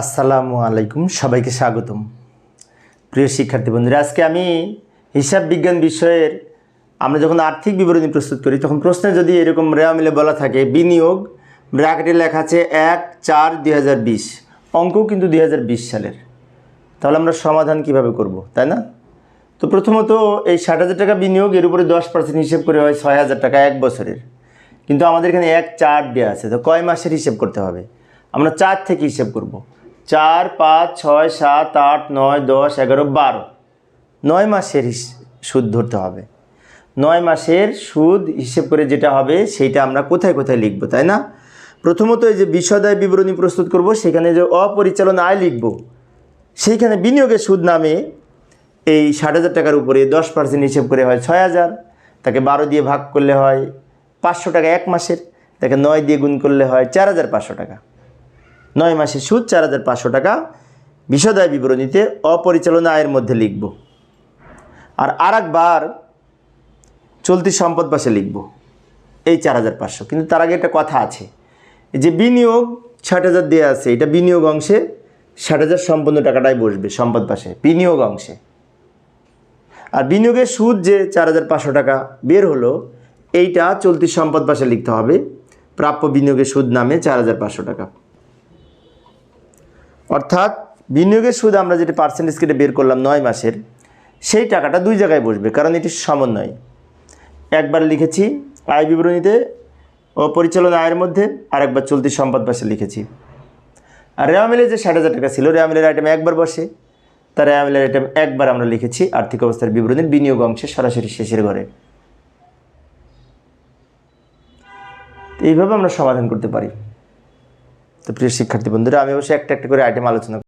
আসসালামু আলাইকুম, সবাইকে স্বাগতম। প্রিয় শিক্ষার্থী বন্ধুরা, আজকে আমি হিসাব বিজ্ঞান বিষয়ের আমরা যখন আর্থিক বিবরণী প্রস্তুত করি, তখন প্রশ্নে যদি এরকম রেওয়া মিলে বলা থাকে, বিনিয়োগ, ব্র্যাকেটে লেখা আছে এক চার দুই অঙ্কও কিন্তু দুই হাজার বিশ সালের। তাহলে আমরা সমাধান কীভাবে করব, তাই না? তো প্রথমত এই ষাট হাজার টাকা বিনিয়োগ, এর উপরে দশ পার্সেন্ট হিসেব করে হয় ছয় হাজার টাকা এক বছরের। কিন্তু আমাদের এখানে এক চার দেওয়া আছে, তো কয় মাসের হিসেব করতে হবে? আমরা চার থেকে হিসেব করব। চার পাঁচ ছয় সাত আট নয় দশ এগারো বারো। নয় মাসের সুদ ধরতে হবে। নয় মাসের সুদ হিসেব করে যেটা হবে সেইটা আমরা কোথায় কোথায় লিখব, তাই না? প্রথমত এই যে বিশদায় বিবরণী প্রস্তুত করব, সেখানে যে অপরিচালন আয় লিখব, সেইখানে বিনিয়োগের সুদ নামে এই ষাট হাজার টাকার উপরে দশ পার্সেন্ট হিসেব করে হয় ছয় হাজার। তাকে বারো দিয়ে ভাগ করলে হয় পাঁচশো টাকা এক মাসের। তাকে নয় দিয়ে গুণ করলে হয় চার হাজার পাঁচশো টাকা। নয় মাসের সুদ চার হাজার পাঁচশো টাকা। বিশদায় বিবরণীতে অপরিচালনা আয়ের মধ্যে লিখব। আর আর একবার চলতি সম্পদ পাশে লিখব। এই চার হাজার পাঁচশো। কিন্তু তার আগে একটা কথা আছে। যে বিনিয়োগ ষাট হাজার দেওয়া আছে, এটা বিনিয়োগ অংশে ষাট হাজার সম্পূর্ণ টাকাটাই বসবে সম্পদ পাশে, বিনিয়োগ অংশে। আর বিনিয়োগের সুদ যে চার হাজার পাঁচশো টাকা বের হলো, এইটা চলতি সম্পদ পাশে লিখতে হবে। প্রাপ্য বিনিয়োগের সুদ নামে চার হাজার পাঁচশো টাকা। অর্থাৎ বিনিয়োগের সুদ আমরা যেটা পার্সেন্টেজ কেটে বের করলাম নয় মাসের, সেই টাকাটা দুই জায়গায় বসবে, কারণ এটি সমন্বয়। একবার লিখেছি, আয় বিবরণীতে ও পরিচালনা আয়ের মধ্যে, আরেকবার চলতি সম্পদ পাশে লিখেছি। আর রেওয়া মিলে যে ষাট হাজার টাকা ছিল, রেওয়া মিলের আইটেম একবার বসে। তার রেওয়া মিলের আইটেম একবার আমরা লিখেছি, আর্থিক অবস্থার বিবরণীর বিনিয়োগ অংশে সরাসরি শেষের ঘরে। এইভাবে আমরা সমাধান করতে পারি। তো প্রিয় শিক্ষার্থী বন্ধুরা আমি অবশ্যই একটা একটা করে আইটেম আলোচনা